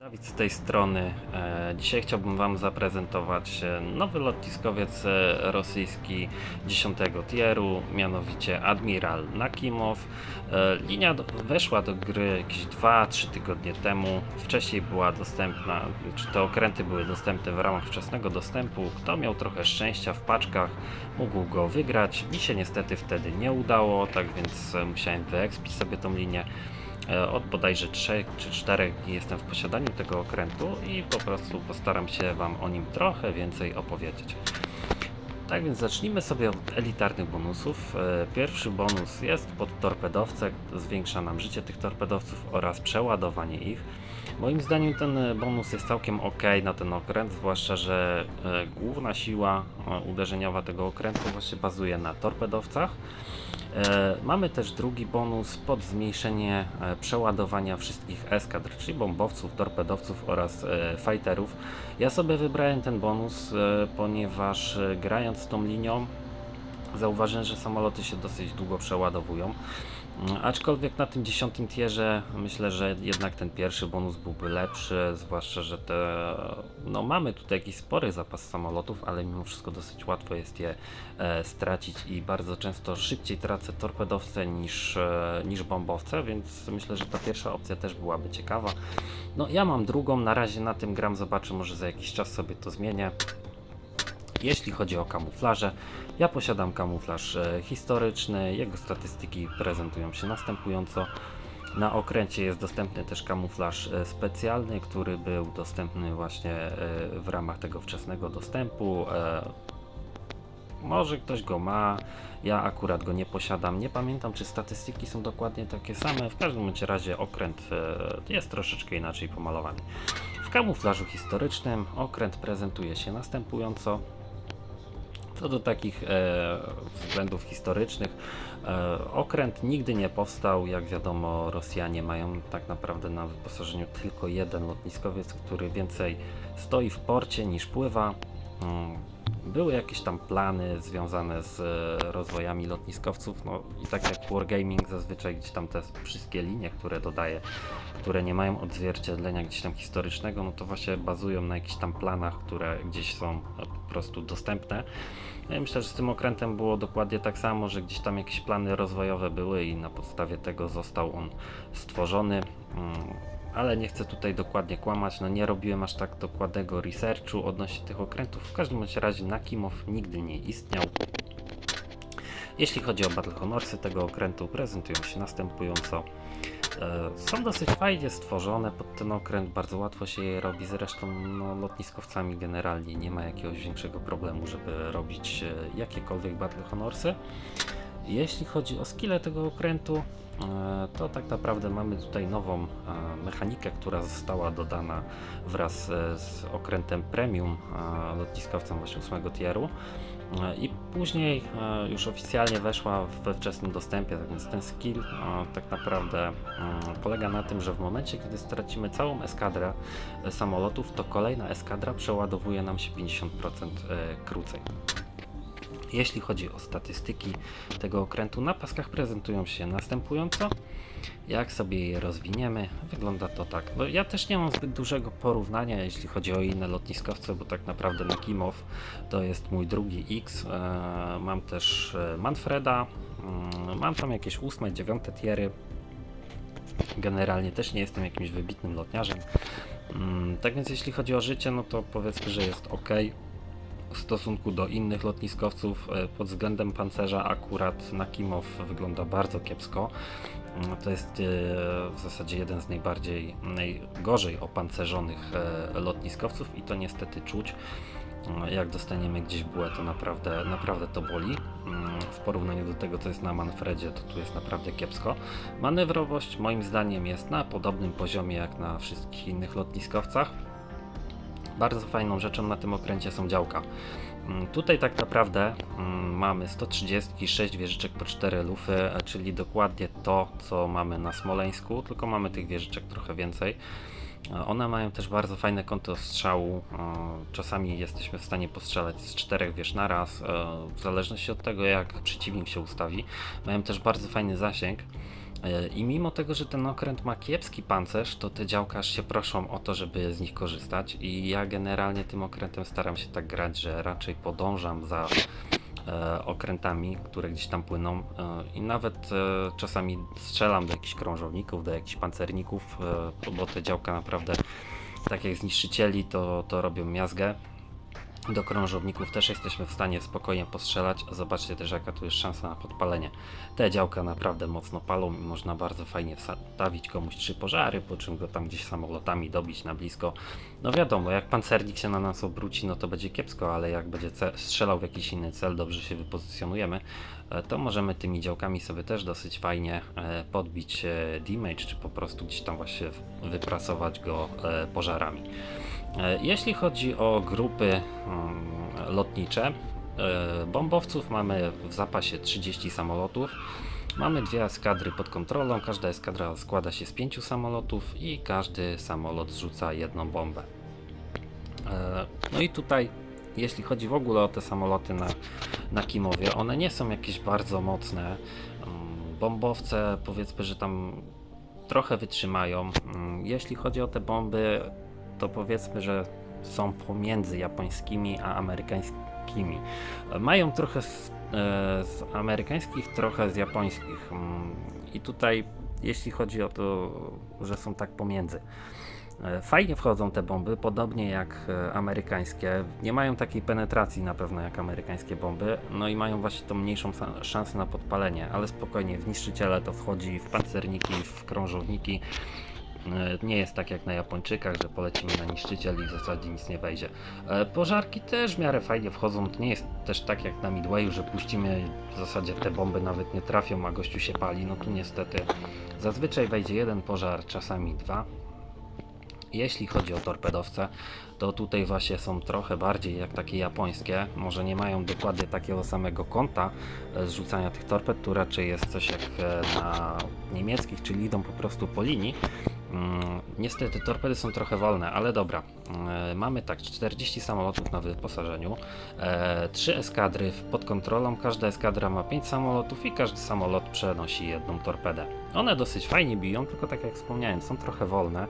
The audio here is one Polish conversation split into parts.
Dawid z tej strony. E, Dzisiaj chciałbym Wam zaprezentować e, nowy lotniskowiec e, rosyjski 10 tieru, mianowicie Admiral Nakimow. Linia weszła do gry jakieś 2-3 tygodnie temu. Wcześniej była dostępna, czy te okręty były dostępne w ramach wczesnego dostępu. Kto miał trochę szczęścia w paczkach, mógł go wygrać. Mi się niestety wtedy nie udało, tak więc musiałem wyekspić sobie tą linię. E, Od bodajże 3 czy 4 dni jestem w posiadaniu tego okrętu i po prostu postaram się Wam o nim trochę więcej opowiedzieć. Tak więc zacznijmy sobie od elitarnych bonusów. E, Pierwszy bonus jest pod torpedowce, zwiększa nam życie tych torpedowców oraz przeładowanie ich. Moim zdaniem ten e, bonus jest całkiem ok na ten okręt, zwłaszcza, że e, główna siła e, uderzeniowa tego okrętu właśnie bazuje na torpedowcach. Mamy też drugi bonus pod zmniejszenie przeładowania wszystkich eskadr, czyli bombowców, torpedowców oraz fighterów. Ja sobie wybrałem ten bonus, ponieważ grając tą linią zauważyłem, że samoloty się dosyć długo przeładowują. Aczkolwiek na tym dziesiątym tierze myślę, że jednak ten pierwszy bonus byłby lepszy, zwłaszcza, że te, no mamy tutaj jakiś spory zapas samolotów, ale mimo wszystko dosyć łatwo jest je e, stracić i bardzo często szybciej tracę torpedowce niż, e, niż bombowce, więc myślę, że ta pierwsza opcja też byłaby ciekawa. No ja mam drugą, na razie na tym gram, zobaczę, może za jakiś czas sobie to zmienię. Jeśli chodzi o kamuflaże, ja posiadam kamuflaż e, historyczny, jego statystyki prezentują się następująco. Na okręcie jest dostępny też kamuflaż e, specjalny, który był dostępny właśnie e, w ramach tego wczesnego dostępu. Może ktoś go ma, ja akurat go nie posiadam. Nie pamiętam, czy statystyki są dokładnie takie same. W każdym razie okręt jest troszeczkę inaczej pomalowany. W kamuflażu historycznym okręt prezentuje się następująco. Co do takich e, względów historycznych, e, okręt nigdy nie powstał. Jak wiadomo, Rosjanie mają tak naprawdę na wyposażeniu tylko jeden lotniskowiec, który więcej stoi w porcie niż pływa. Mm, Były jakieś tam plany związane z e, rozwojami lotniskowców, no i tak jak Wargaming zazwyczaj gdzieś tam te wszystkie linie, które dodaje, które nie mają odzwierciedlenia gdzieś tam historycznego, no to właśnie bazują na jakichś tam planach, które gdzieś są e, po prostu dostępne. No i myślę, że z tym okrętem było dokładnie tak samo, że gdzieś tam jakieś plany rozwojowe były i na podstawie tego został on stworzony. Ale nie chcę tutaj dokładnie kłamać, no nie robiłem aż tak dokładnego researchu odnośnie tych okrętów. W każdym razie Nakimow nigdy nie istniał. Jeśli chodzi o Battle Honorsy tego okrętu, prezentują się następująco. E, Są dosyć fajnie stworzone pod ten okręt, bardzo łatwo się je robi, zresztą no, lotniskowcami generalnie nie ma jakiegoś większego problemu, żeby robić e, jakiekolwiek Battle Honorsy. Jeśli chodzi o skille tego okrętu, to tak naprawdę mamy tutaj nową e, mechanikę, która została dodana wraz e, z okrętem premium e, lotniskowcem właśnie 8 tieru. E, I później e, już oficjalnie weszła we wczesnym dostępie, tak więc ten skill e, tak naprawdę polega na tym, że w momencie, kiedy stracimy całą eskadrę e, samolotów, to kolejna eskadra przeładowuje nam się 50% e, krócej. Jeśli chodzi o statystyki tego okrętu, na paskach prezentują się następująco. Jak sobie je rozwiniemy, wygląda to tak. No, ja też nie mam zbyt dużego porównania, jeśli chodzi o inne lotniskowce, bo tak naprawdę Nakimow to jest mój drugi X. E, mam też e, Manfreda, mm, mam tam jakieś ósme, dziewiąte tiery. Generalnie też nie jestem jakimś wybitnym lotniarzem. Mm, Tak więc jeśli chodzi o życie, no to powiedzmy, że jest ok w stosunku do innych lotniskowców e, pod względem pancerza akurat Nakimow wygląda bardzo kiepsko. Mm, To jest e, w zasadzie jeden z najbardziej, najgorzej opancerzonych e, lotniskowców i to niestety czuć. Mm, Jak dostaniemy gdzieś bułę, to naprawdę, naprawdę to boli. Mm, W porównaniu do tego, co jest na Manfredzie, to tu jest naprawdę kiepsko. Manewrowość moim zdaniem jest na podobnym poziomie jak na wszystkich innych lotniskowcach. Bardzo fajną rzeczą na tym okręcie są działka. Mm, Tutaj tak naprawdę mm, mamy 136 wieżyczek po 4 lufy, e, czyli dokładnie to, co mamy na Smoleńsku, tylko mamy tych wieżyczek trochę więcej. E, One mają też bardzo fajne kąty ostrzału. e, Czasami jesteśmy w stanie postrzelać z czterech wież na raz, w zależności od tego, jak przeciwnik się ustawi. Mają też bardzo fajny zasięg. E, I mimo tego, że ten okręt ma kiepski pancerz, to te działka aż się proszą o to, żeby z nich korzystać. I ja generalnie tym okrętem staram się tak grać, że raczej podążam za e, okrętami, które gdzieś tam płyną. E, I nawet e, czasami strzelam do jakichś krążowników, do jakichś pancerników, e, bo te działka naprawdę, tak jak zniszczycieli, to, to robią miazgę. Do krążowników też jesteśmy w stanie spokojnie postrzelać. Zobaczcie też, jaka tu jest szansa na podpalenie. Te działka naprawdę mocno palą i można bardzo fajnie wstawić komuś trzy pożary, po czym go tam gdzieś samolotami dobić na blisko. No wiadomo, jak pancernik się na nas obróci, no to będzie kiepsko, ale jak będzie strzelał w jakiś inny cel, dobrze się wypozycjonujemy, e, to możemy tymi działkami sobie też dosyć fajnie e, podbić e, damage, czy po prostu gdzieś tam właśnie wyprasować go pożarami. E, Jeśli chodzi o grupy mm, lotnicze, e, bombowców mamy w zapasie 30 samolotów. Mamy dwie eskadry pod kontrolą. Każda eskadra składa się z pięciu samolotów i każdy samolot zrzuca jedną bombę. E, No i tutaj, jeśli chodzi w ogóle o te samoloty na, na Kimowie, one nie są jakieś bardzo mocne. Mm, Bombowce, powiedzmy, że tam trochę wytrzymają. Mm, Jeśli chodzi o te bomby, to powiedzmy, że są pomiędzy japońskimi a amerykańskimi. Mają trochę z, e, z amerykańskich, trochę z japońskich. Mm, I tutaj, jeśli chodzi o to, że są tak pomiędzy. E, Fajnie wchodzą te bomby, podobnie jak e, amerykańskie. Nie mają takiej penetracji na pewno jak amerykańskie bomby, no i mają właśnie tą mniejszą szansę na podpalenie, ale spokojnie, w niszczyciele to wchodzi w pancerniki, w krążowniki. E, Nie jest tak jak na Japończykach, że polecimy na niszczyciel i w zasadzie nic nie wejdzie. E, Pożarki też w miarę fajnie wchodzą. To nie jest też tak jak na Midwayu, że puścimy w zasadzie te bomby nawet nie trafią, a gościu się pali. No tu niestety zazwyczaj wejdzie jeden pożar, czasami dwa. Jeśli chodzi o torpedowce, to tutaj właśnie są trochę bardziej jak takie japońskie. Może nie mają dokładnie takiego samego kąta e, zrzucania tych torped, tu raczej jest coś jak e, na niemieckich, czyli idą po prostu po linii. Mm, Niestety torpedy są trochę wolne, ale dobra. E, Mamy tak 40 samolotów na wyposażeniu, e, 3 eskadry pod kontrolą. Każda eskadra ma 5 samolotów i każdy samolot przenosi jedną torpedę. One dosyć fajnie biją, tylko tak jak wspomniałem, są trochę wolne.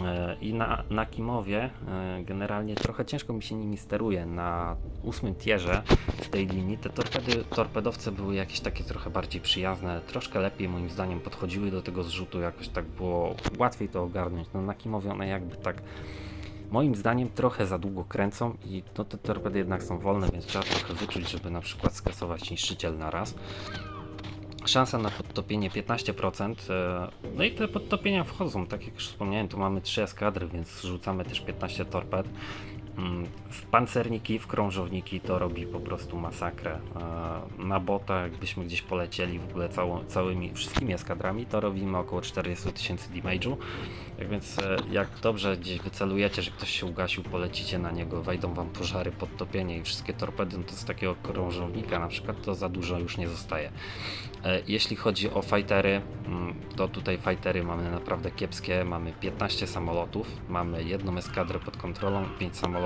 E, I na, na Kimowie e, generalnie trochę ciężko mi się nimi steruje. Na ósmym tierze w tej linii te torpedy, torpedowce były jakieś takie trochę bardziej przyjazne, troszkę lepiej moim zdaniem podchodziły do tego zrzutu, jakoś tak było łatwiej to ogarnąć. No na Kimowie one jakby tak moim zdaniem trochę za długo kręcą i no, te torpedy jednak są wolne, więc trzeba trochę wyczuć, żeby na przykład skasować niszczyciel na raz. Szansa na podtopienie 15%. e, No i te podtopienia wchodzą, tak jak już wspomniałem, tu mamy 3 eskadry, więc rzucamy też 15 torped. Mm, W pancerniki, w krążowniki to robi po prostu masakrę. E, Na bota, jakbyśmy gdzieś polecieli w ogóle całą, całymi, wszystkimi eskadrami, to robimy około 40 tysięcy damage'u. Tak więc e, jak dobrze gdzieś wycelujecie, że ktoś się ugasił, polecicie na niego, wejdą wam pożary, podtopienie i wszystkie torpedy, no to z takiego krążownika na przykład to za dużo już nie zostaje. E, Jeśli chodzi o fightery, mm, to tutaj fightery mamy naprawdę kiepskie. Mamy 15 samolotów, mamy jedną eskadrę pod kontrolą, 5 samolotów.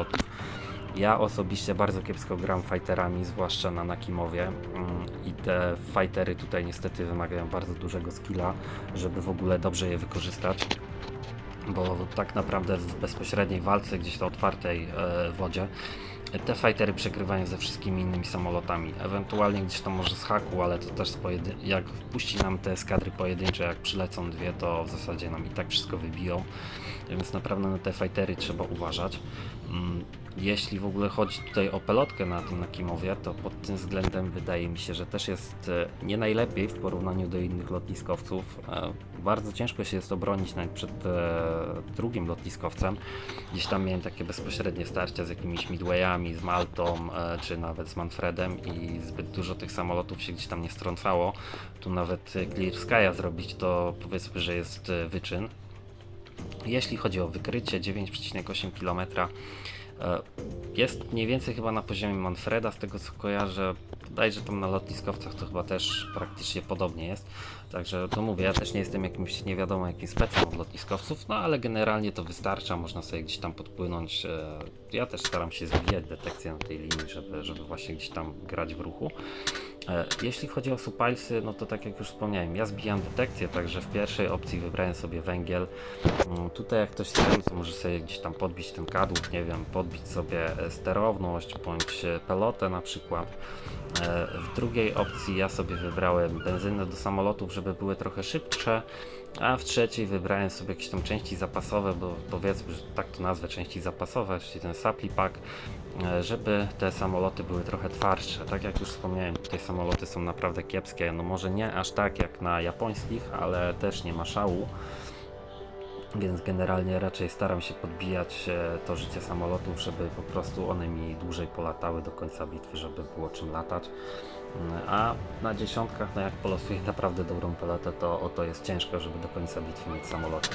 Ja osobiście bardzo kiepsko gram fighterami, zwłaszcza na Nakimowie mm, i te fightery tutaj niestety wymagają bardzo dużego skilla, żeby w ogóle dobrze je wykorzystać. Bo tak naprawdę w bezpośredniej walce, gdzieś na otwartej e, wodzie, te fightery przegrywają ze wszystkimi innymi samolotami. Ewentualnie gdzieś tam może z haku, ale to też jak puści nam te eskadry pojedyncze, jak przylecą dwie, to w zasadzie nam i tak wszystko wybiją. Więc naprawdę na te fightery trzeba uważać. Mm, Jeśli w ogóle chodzi tutaj o pelotkę na tym Nakimowie, to pod tym względem wydaje mi się, że też jest e, nie najlepiej w porównaniu do innych lotniskowców. E, Bardzo ciężko się jest obronić nawet przed e, drugim lotniskowcem. Gdzieś tam miałem takie bezpośrednie starcia z jakimiś Midwayami, z Maltą, czy nawet z Manfredem i zbyt dużo tych samolotów się gdzieś tam nie strącało. Tu nawet Clear Sky'a zrobić to powiedzmy, że jest wyczyn. Jeśli chodzi o wykrycie 9,8 km, e, jest mniej więcej chyba na poziomie Manfreda, z tego co kojarzę. Że tam na lotniskowcach to chyba też praktycznie podobnie jest. Także to mówię, ja też nie jestem jakimś nie wiadomo jakim specem od lotniskowców, no ale generalnie to wystarcza, można sobie gdzieś tam podpłynąć. E, Ja też staram się zwijać detekcję na tej linii, żeby, żeby właśnie gdzieś tam grać w ruchu. E, Jeśli chodzi o supalsy, no to tak jak już wspomniałem, ja zbijam detekcję, także w pierwszej opcji wybrałem sobie węgiel. Mm, Tutaj jak ktoś chce, to może sobie gdzieś tam podbić ten kadłub, nie wiem, podbić sobie e, sterowność bądź e, pelotę na przykład. W drugiej opcji ja sobie wybrałem benzynę do samolotów, żeby były trochę szybsze, a w trzeciej wybrałem sobie jakieś tam części zapasowe, bo powiedzmy, że tak to nazwę, części zapasowe, czyli ten supply pack, e, żeby te samoloty były trochę twardsze. Tak jak już wspomniałem, tutaj samoloty są naprawdę kiepskie, no może nie aż tak jak na japońskich, ale też nie ma szału. Więc generalnie raczej staram się podbijać e, to życie samolotów, żeby po prostu one mi dłużej polatały do końca bitwy, żeby było czym latać. Mm, A na dziesiątkach, no jak polosuję naprawdę dobrą peletę, to o to jest ciężko, żeby do końca bitwy mieć samoloty.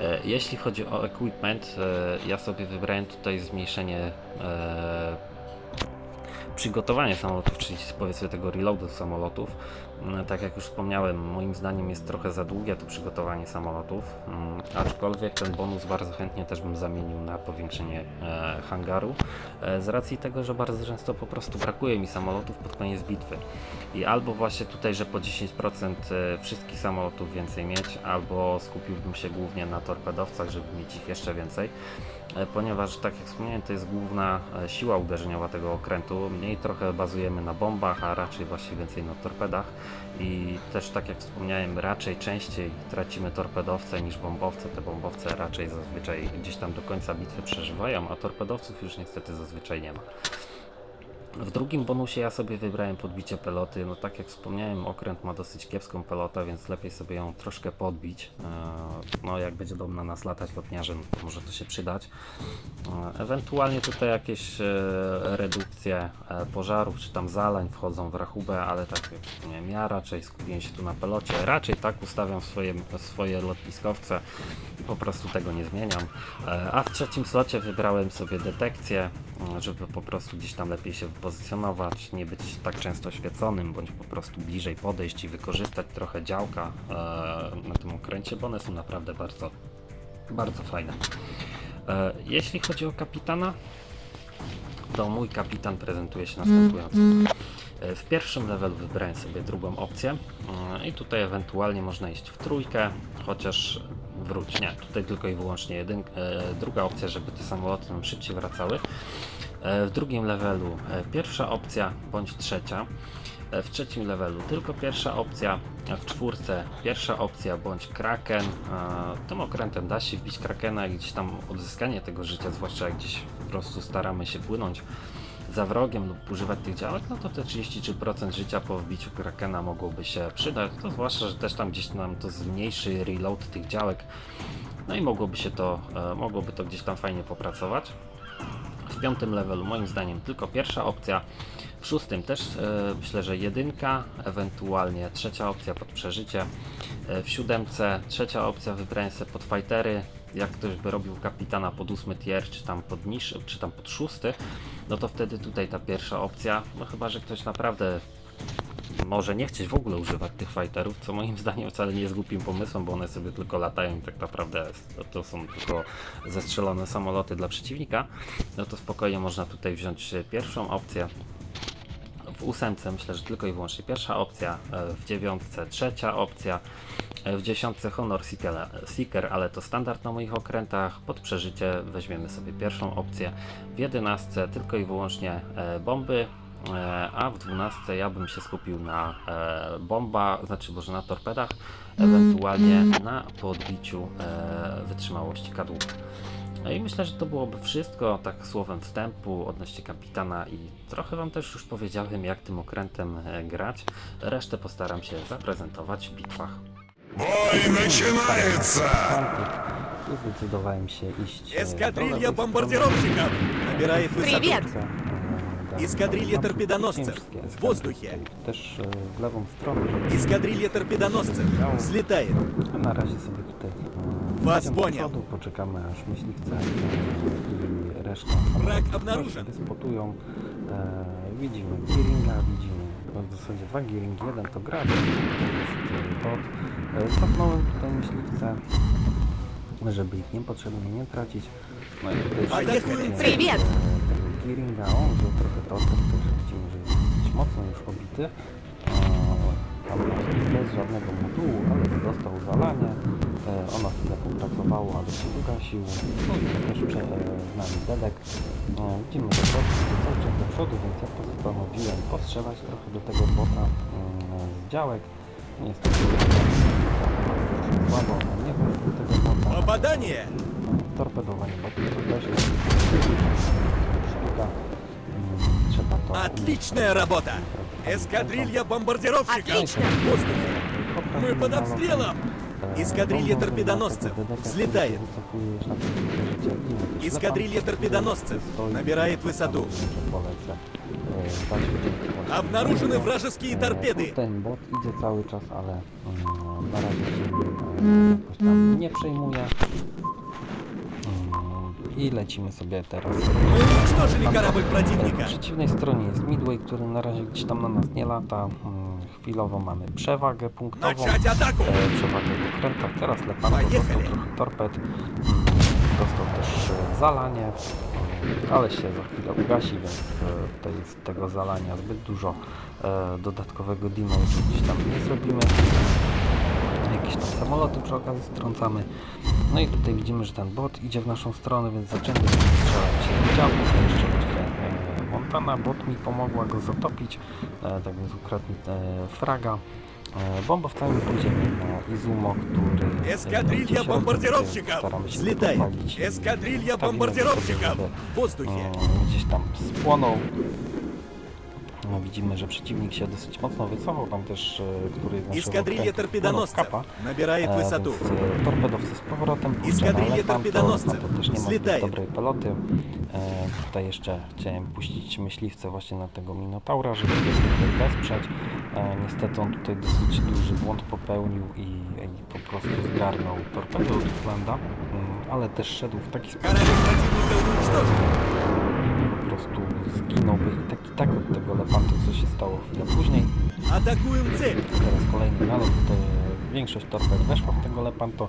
E, Jeśli chodzi o equipment, e, ja sobie wybrałem tutaj zmniejszenie przygotowanie samolotów, czyli powiedzmy tego reloadu samolotów. Mm, Tak jak już wspomniałem, moim zdaniem jest trochę za długie to przygotowanie samolotów, mm, aczkolwiek ten bonus bardzo chętnie też bym zamienił na powiększenie e, hangaru, e, z racji tego, że bardzo często po prostu brakuje mi samolotów pod koniec bitwy. I albo właśnie tutaj, że po 10% e, wszystkich samolotów więcej mieć, albo skupiłbym się głównie na torpedowcach, żeby mieć ich jeszcze więcej ponieważ tak jak wspomniałem, to jest główna siła uderzeniowa tego okrętu. Mniej trochę bazujemy na bombach, a raczej właśnie więcej na torpedach. I też tak jak wspomniałem, raczej częściej tracimy torpedowce niż bombowce. Te bombowce raczej zazwyczaj gdzieś tam do końca bitwy przeżywają, a torpedowców już niestety zazwyczaj nie ma. W drugim bonusie ja sobie wybrałem podbicie peloty. No tak jak wspomniałem, okręt ma dosyć kiepską pelotę, więc lepiej sobie ją troszkę podbić. Eee, No jak będzie do na nas latać lotniarzem, to może to się przydać. Eee, Ewentualnie tutaj jakieś e, redukcje e, pożarów czy tam zalań wchodzą w rachubę, ale tak jak wspomniałem, ja raczej skupiłem się tu na pelocie. Raczej tak ustawiam swoje, swoje lotniskowce po prostu tego nie zmieniam. E, A w trzecim slocie wybrałem sobie detekcję, żeby po prostu gdzieś tam lepiej się pozycjonować, nie być tak często świeconym, bądź po prostu bliżej podejść i wykorzystać trochę działka e, na tym okręcie, bo one są naprawdę bardzo, bardzo fajne. E, Jeśli chodzi o kapitana, to mój kapitan prezentuje się następująco. E, W pierwszym levelu wybrałem sobie drugą opcję i tutaj ewentualnie można iść w trójkę, chociaż wróć, nie, tutaj tylko i wyłącznie jedyn, druga opcja, żeby te samoloty nam szybciej wracały. E, W drugim levelu e, pierwsza opcja bądź trzecia. E, W trzecim levelu tylko pierwsza opcja, w czwórce pierwsza opcja bądź Kraken. Tym okrętem da się wbić Krakena i gdzieś tam odzyskanie tego życia, zwłaszcza jak gdzieś po prostu staramy się płynąć za wrogiem lub używać tych działek, no to te 33% życia po wbiciu Krakena mogłoby się przydać, to zwłaszcza, że też tam gdzieś nam to zmniejszy reload tych działek, no i mogłoby się to, mogłoby to gdzieś tam fajnie popracować. W piątym levelu. Moim zdaniem tylko pierwsza opcja, w szóstym też e, myślę, że jedynka, ewentualnie trzecia opcja pod przeżycie, e, w siódemce trzecia opcja wybrałem sobie pod fightery, jak ktoś by robił kapitana pod ósmy tier, czy tam pod niż, czy tam pod szósty, no to wtedy tutaj ta pierwsza opcja, no chyba, że ktoś naprawdę może nie chcieć w ogóle używać tych fighterów, co moim zdaniem wcale nie jest głupim pomysłem, bo one sobie tylko latają i tak naprawdę to, są tylko zestrzelone samoloty dla przeciwnika, no to spokojnie można tutaj wziąć e, pierwszą opcję. W ósemce myślę, że tylko i wyłącznie pierwsza opcja, e, w dziewiątce trzecia opcja, e, w dziesiątce Honor Seeker, ale to standard na moich okrętach. Pod przeżycie weźmiemy sobie pierwszą opcję. W jedenastce tylko i wyłącznie bomby, a w dwunastce ja bym się skupił na e, bomba, znaczy może na torpedach, ewentualnie na podbiciu e, wytrzymałości kadłuba. No i myślę, że to byłoby wszystko, tak słowem wstępu odnośnie kapitana i trochę Wam też już powiedziałem, jak tym okrętem e, grać. Resztę postaram się zaprezentować w bitwach. Бой начинается! Tu zdecydowałem się iść. e, Эскадрилья do lewej бомбардировщиков набирает высоту. Привет! strony, e, da- Эскадрилья mam торпедоносцев ciężkie в eskadry воздухе. tutaj Też e, w lewą stronę. Эскадрилья торпедоносцев взлетает. A na razie sobie tutaj e, Was wejdziemy do poнял. przodu, poczekamy aż myśliwce e, i reszta Wrag samolotów obnarużen. się wyspotują. E, widzimy Gearinga, widzimy w zasadzie dwa gearingi, jeden to grab, to jest e, bot. E, Cofnąłem tutaj myśliwce, żeby ich niepotrzebnie nie tracić. No i tutaj Поехали! szukam, e, Привет! Gearinga, on był trochę totem też, widzimy, że jest dosyć mocno już obity. Tam bez żadnego modułu, ale dostał zalanie. E, ona chwilę popracowała, ale się ugasił. No i też przed nami Dedek. Widzimy, że Dedek jest do przodu, więc ja postanowiłem postrzelać trochę do tego bota mm, z działek. Niestety słabo, nie wyszło tego bota. Obadanie! Torpedowanie botu też jest. Отличная работа! Эскадрилья бомбардировщиков! Отлично! В воздухе! Мы под обстрелом! Эскадрилья торпедоносцев взлетает. Эскадрилья торпедоносцев набирает высоту. Обнаружены вражеские торпеды. Ten bot idzie cały czas, ale na razie się nie przejmuje. i lecimy sobie teraz. Po przeciwnej stronie jest Midway, który na razie gdzieś tam na nas nie lata. Mm, chwilowo mamy przewagę punktową, e, przewagę w okrętach. Teraz Lepano dostał torped, mm, dostał też e, zalanie, mm, ale się za chwilę ugasi, więc e, tego zalania zbyt dużo. Dodatkowego dino gdzieś tam nie zrobimy Jakieś tam samoloty przy okazji strącamy. No i tutaj widzimy, że ten bot idzie w naszą stronę, więc zaczęliśmy strzelać działo. To jeszcze właśnie e, Montana, bot mi pomogła go zatopić, e, tak więc ukradł mi e, fraga. E, bombowcami pójdziemy na Izumo, który e, Эскадрилья gdzieś бомбардировщиков staramy się взлетает. podpalić i Эскадрилья stawimy бомбардировщиков sobie, в воздухе. mm, gdzieś tam spłonął. No, widzimy, że przeciwnik się dosyć mocno wycofał, tam też e, któryś z naszych Эскадрилья okrętów płynął w торпедоносцев kapa. набирает E, высоту. Więc e, torpedowcy z powrotem. kurczę, Эскадрилья ale tam to- торпедоносцев tam to też nie ma zbyt взлетает. dobrej peloty. E, tutaj jeszcze chciałem puścić myśliwce właśnie na tego Minotaura, żeby go tutaj wesprzeć. E, niestety on tutaj dosyć duży błąd popełnił i, i po prostu zgarnął torpedę od Uplanda, mm, ale też szedł w taki sposób, Корабль противника уничтожен. prostu zginąłby i tak i tak od tego lepantu, co się stało chwilę później. Atakują cel! Teraz kolejny nalot, to większość torped weszła w tego lepanto,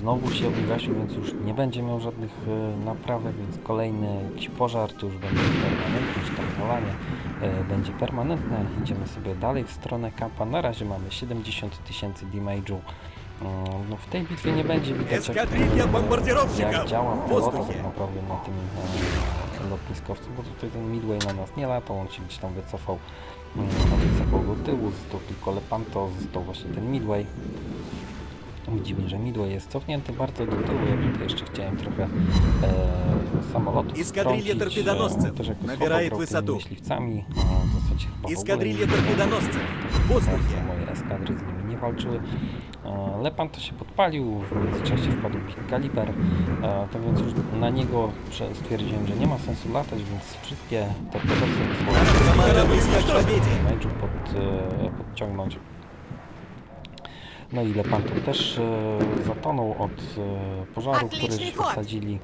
znowu się ugasił, więc już nie będzie miał żadnych e, naprawek, więc kolejny jakiś pożar to już będzie permanentny, czy tam wolanie e, będzie permanentne. Idziemy sobie dalej w stronę kampa, na razie mamy 70 tysięcy damage'u. Mm, no, w tej bitwie nie będzie widać jak, jak działa pilota tak naprawdę na tym e, ten lotniskowcu, bo tutaj ten Midway na nas nie latał, on się gdzieś tam wycofał, mm, tam wycofał do tyłu, został tylko Lepanto, został właśnie ten Midway. Widzimy, że Midway jest cofnięty bardzo do tyłu, ja tutaj jeszcze chciałem trochę e, samolotów Iskadrilje torpedonosców e, nabieraje wysadu. Myśliwcami, e, w zasadzie chyba w ogóle, tak, moje eskadry z nimi nie walczyły. E, Lepan to się podpalił, w międzyczasie wpadł kaliber, e, to więc już na niego stwierdziłem, że nie ma sensu latać, więc wszystkie te podpalce Major pod, e, podciągnąć. No i Lepan też zatonął od pożaru, który wysadzili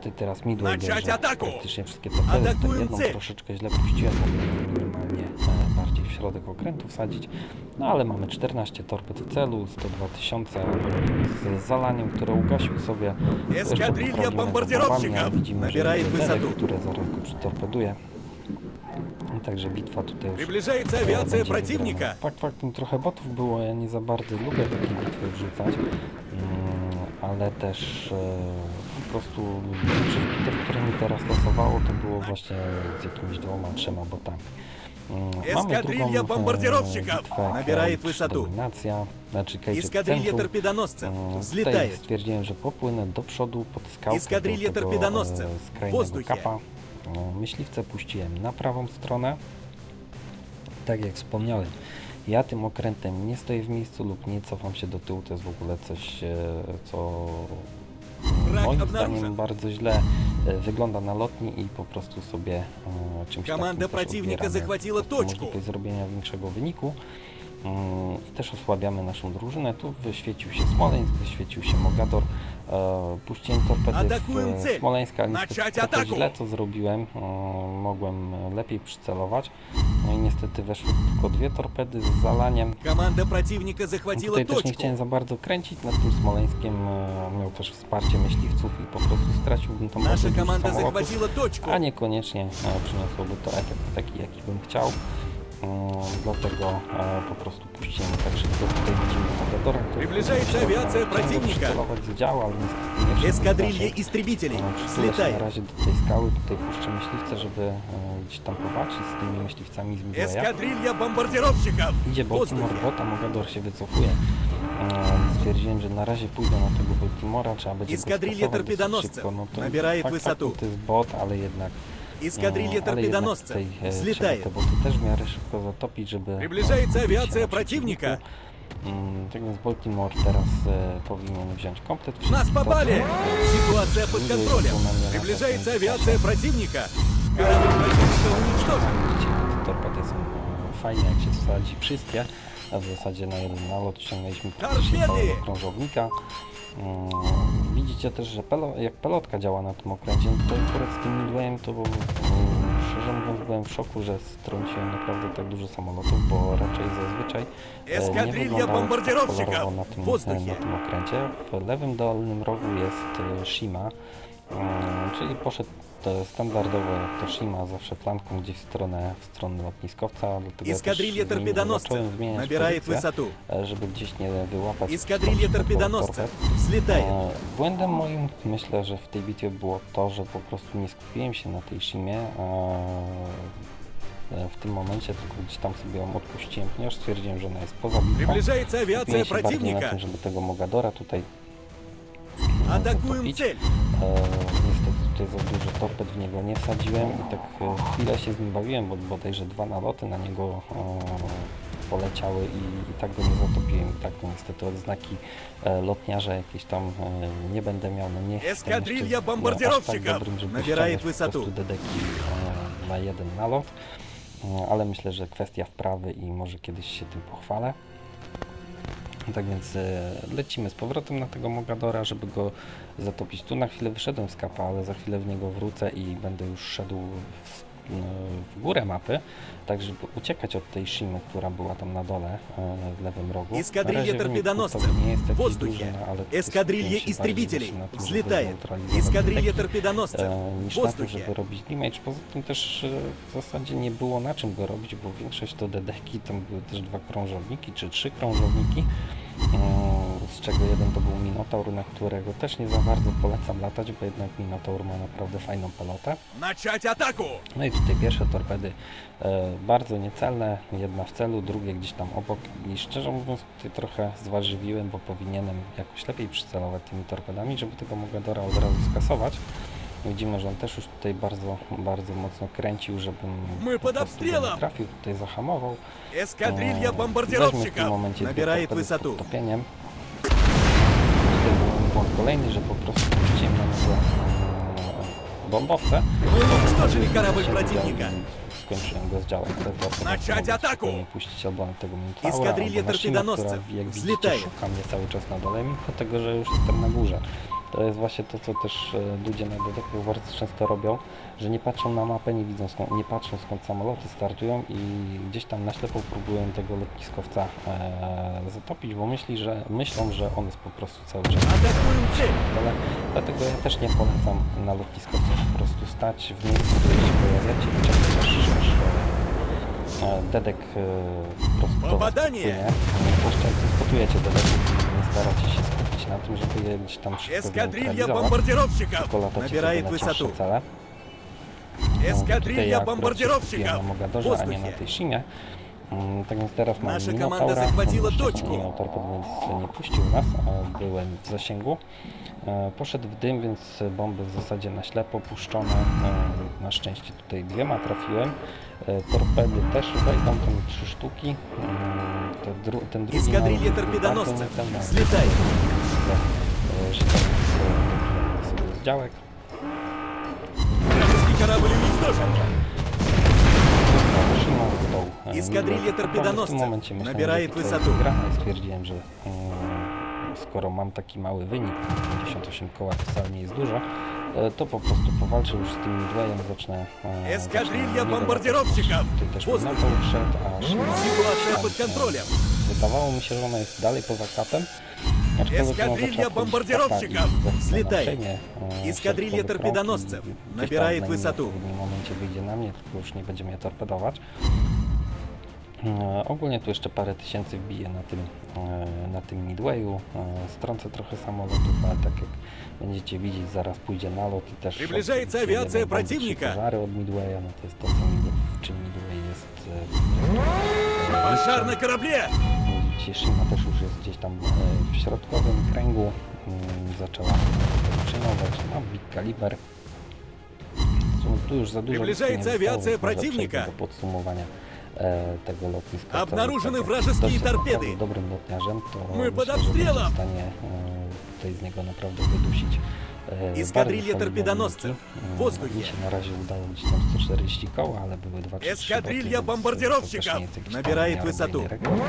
ty teraz midway bierze. Praktycznie wszystkie te, jedną troszeczkę źle puściłem, bo normalnie środek okrętu wsadzić. No ale mamy 14 torped w celu, 102 tysiące z zalaniem, które ugasił sobie. Też Эскадрилья podpalił бомбардировщиков bombami, ale Widzimy, że набирает jest Derek, высоту. które zaraz go przytorpeduje. I Także bitwa tutaj już Приближается e, авиация będzie противника. wygrana. Fakt faktem trochę botów było, ja nie za bardzo lubię takie bitwy wrzucać, mm, ale też e, po prostu większość bitew, które mi teraz losowało, to było właśnie z jakimiś dwoma, trzema botami. Mm, Mamy Эскадрилья drugą e, бомбардировщиков bitwę набирает Cage высоту. Dominacja, znaczy Cage Эскадрилья Centrum. торпедоносцев Mm, Tutaj взлетает. stwierdziłem, że popłynę do przodu pod skałkę Эскадрилья do tego, торпедоносцев e, в skrajnego воздухе. kapa. E, Myśliwce puściłem na prawą stronę. Tak jak wspomniałem, ja tym okrętem nie stoję w miejscu lub nie cofam się do tyłu. To jest w ogóle coś, e, co Wrak moim obnaruszony. zdaniem bardzo źle e, wygląda na lotni i po prostu sobie e, czymś Команда takim też противника odbieramy захватила po prostu точку. możliwość zrobienia większego wyniku. Mm, też osłabiamy naszą drużynę. Tu wyświecił się Smoleńsk, wyświecił się Mogador. E, puściłem torpedy w Smoleńska, niestety trochę źle to zrobiłem. E, mogłem lepiej przycelować. No i niestety weszły tylko dwie torpedy z zalaniem. Tutaj też nie chciałem za bardzo kręcić nad tym Smoleńskiem. E, miał też wsparcie myśliwców i po prostu straciłbym tą możliwość samolotu, a niekoniecznie przyniosłoby to efekt taki, jaki bym chciał. Mm, Dlatego e, po prostu puściłem tak szybko. Tutaj widzimy Mogadora, który Приближается chciał- авиация chciał go противника. przycelować z działu, ale niestety nie wszedł Эскадрилья w nasze. истребителей. E, Przytulę się na Взлетай. razie do tej skały, tutaj puszczę myśliwce, żeby e, gdzieś tam powalczyć z tymi myśliwcami z Midwaya. Эскадрилья бомбардировщиков. Idzie В Baltimore воздухе. bota, Mogador się wycofuje. E, Stwierdziłem, że na razie pójdę na tego Baltimora, trzeba będzie go Эскадрилья skasować dosyć торпедоносцев szybko. No to набирает fakt высоту. faktem to jest bot, ale jednak Эскадрилья Mm, ale jednak торпедоносцев. tutaj e, trzeba Взлетает. te boty też w miarę szybko zatopić, żeby... Приближается skupić się авиация na противника. przeciwniku. Mm, Tak więc Baltimore teraz e, powinien wziąć komplet Нас wszystkich попали! botów. Ситуация под Widzę, контролем. że tu na mnie Приближается lata w tym авиация czasie. противника. Корабль противника уничтожен. Widzicie, te torpedy są e, fajnie jak się wsadzi wszystkie. A w zasadzie na jeden nalot ściągnęliśmy praktycznie Torpedy! całego krążownika. Mm, widzicie też, że pelo, jak pelotka działa na tym okręcie. to akurat z tym mydłem to był, szczerze mówiąc byłem w szoku, że strąciłem naprawdę tak dużo samolotów, bo raczej zazwyczaj e, nie wyglądało tak na tym, e, na tym okręcie. W lewym dolnym rogu jest e, Shima, mm, czyli poszedł standardowo jak to Shima, zawsze flanką gdzieś w stronę, w stronę lotniskowca. Dlatego ja też Эскадрилья zmieniłem- торпедоносцев zacząłem zmieniać набирает pozycję, высоту. e, żeby gdzieś nie wyłapać Эскадрилья torped. торпедоносцев взлетает. E, Błędem moim myślę, że w tej bitwie było to, że po prostu nie skupiłem się na tej Shimie. e, W tym momencie tylko gdzieś tam sobie ją odpuściłem, ponieważ stwierdziłem, że ona jest poza bitwą. Приближается авиация Skupiłem się bardziej na противника. tym, żeby tego Mogadora tutaj Atakują! E, niestety tutaj za dużo torped w niego nie wsadziłem i tak e, chwilę się z nim bawiłem, bo bodajże dwa naloty na niego e, poleciały i, i tak go nie zatopiłem. I tak niestety odznaki e, lotniarza jakieś tam e, nie będę miał. No nie Eskadrilla no, aż bombardierowczyków! dobrym, Nabieraj wysatu. dedeki e, na jeden nalot. E, Ale myślę, że kwestia wprawy i może kiedyś się tym pochwalę. Tak więc e, lecimy z powrotem na tego Mogadora, żeby go zatopić. Tu na chwilę wyszedłem z kapa, ale za chwilę w niego wrócę i będę już szedł w, w górę mapy, tak żeby uciekać od tej Shimy, która była tam na dole e, w lewym rogu. Эскадрилья Na razie wynik торпедоносцев punktowy nie jest в taki воздухе. duży, no, ale Эскадрилья skupiłem się bardziej истребителей właśnie na tym, żeby взлетает. zneutralizować Эскадрилья dedeki торпедоносцев e, в niż na to, воздухе. żeby robić damage. Poza tym też e, w zasadzie nie było na czym go robić, bo większość to dedeki, tam były też dwa krążowniki, czy trzy krążowniki, e, z czego jeden to był Minotaur, na którego też nie za bardzo polecam latać, bo jednak Minotaur ma naprawdę fajną pelotę. Начать атаку. No i tutaj pierwsze torpedy e, bardzo niecelne, jedna w celu, drugie gdzieś tam obok i szczerze mówiąc tutaj trochę zważywiłem, bo powinienem jakoś lepiej przycelować tymi torpedami, żeby tego Mogadora od razu skasować. Widzimy, że on też już tutaj bardzo, bardzo mocno kręcił, żebym My po pod prostu go nie obsтрелом! trafił, tutaj zahamował. Эскадрилья Weźmy w tym бомбардировщиков momencie dwie набирает torpedy z высоту. podtopieniem. Tutaj był błąd kolejny, że po prostu puściłem na niego e, bombowce. Мы уничтожили корабль Się противника. udało i Skończyłem go z działek. Wtedy akurat Начать mogłem атаку! spokojnie puścić albo na tego Minotaura, Эскадрилья albo na Shima, która торпедоносцев jak widzicie взлетает. szuka mnie cały czas na dole, mimo tego, że już jestem na górze. To jest właśnie to, co też e, ludzie na dodatkach bardzo często robią, że nie patrzą na mapę, nie widzą skąd, nie patrzą skąd samoloty startują i gdzieś tam na ślepo próbują tego lotniskowca e, zatopić, bo myśli, że myślą, że on jest po prostu cały czas. Ale, dlatego ja też nie polecam na lotniskowcu po prostu stać w miejscu, gdzie się pojawiacie i czekać aż, e, dedek e, po prostu spłynie. Oszczędnie spotujecie dedek, nie staracie się na tym, żeby je gdzieś tam szybko Эскадрилья zneutralizować, бомбардировщиков tylko latacie sobie набирает na cięższe высоту. cele. No, tutaj Эскадрилья ja akurat się skupiłem бомбардировщиков na в Mogadorze, a nie na воздухе. tej Shimie. Mm, Tak więc teraz mam Nasza Minotaura, komanda zachwatiła on wcześniej точку. nie miał torped, więc nie puścił nas, a byłem w zasięgu. E, Poszedł w dym, więc bomby w zasadzie na ślepo puszczone. E, Na szczęście tutaj dwiema trafiłem. E, Torpedy też wejdą, tam trzy sztuki. Mm, te dru- Ten drugi Эскадрилья nalot był bardzo торпедоносцев niecelny, ale взлетает. e, że tak e, sobie z działek. Вражеский корабль уничтожен. Szymon, to Midway. E, Эскадрилья Midway. торпедоносцев W tym momencie myślałem, набирает że to высоту. Gra, ale stwierdziłem, że mm, skoro mam taki mały wynik, 58 koła to wcale nie jest dużo, e, to po prostu powalczę już z tym Midwayem, zacznę... e, Эскадрилья zacznę niego бомбардировщиков! Tutaj też Воздух! minął przed, aż... Ситуация tam, под e, контролем. Wydawało mi się, że ona jest dalej poza kapem. Эскадрилья бомбардировщиков! Слетает! Эскадрилья торпедоносцев! Набирает высоту! Nam, tylko już nie będziemy je torpedować. Ogólnie tu jeszcze parę tysięcy wbije na tym, na tym Midwayu. Strącę trochę samolotów, ale tak jak będziecie widzieć, zaraz pójdzie nalot i też... Przybliżaється awiacja przeciwnika! Żary od Midwaya, no to jest to, co w czym Midway jest... Pożar na kорабле! Cieszyna też już tam e, w środkowym kręgu. Mm, Zaczęła przyjmować. Mam big kaliber. Są tu już za dużo Приближается nie zostało, авиация więc może противника. przejdę do podsumowania e, tego lotniska. Co Обнаружены jest вражеские dość торпеды. naprawdę dobrym lotniarzem, to My myślę, pod że będzie обстрелом. w stanie e, tutaj z niego naprawdę wydusić e, Эскадрилья bardzo solidne торпедоносцев. wyniki. В Mm, воздухе. Mi się na razie udało gdzieś tam 140 koła, ale były 2 3 Эскадрилья бомбардировщиков набирает высоту. Rekord.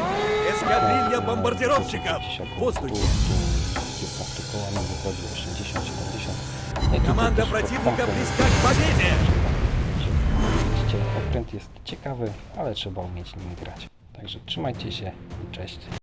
Эскадрилья бомбардировщиков! В воздухе! 15 kołami wychodzi 80, 70. No i tutaj Команда też pod противника kątem, близка к победе! Widzicie, okręt jest ciekawy, ale trzeba umieć nim grać. Także trzymajcie się i cześć.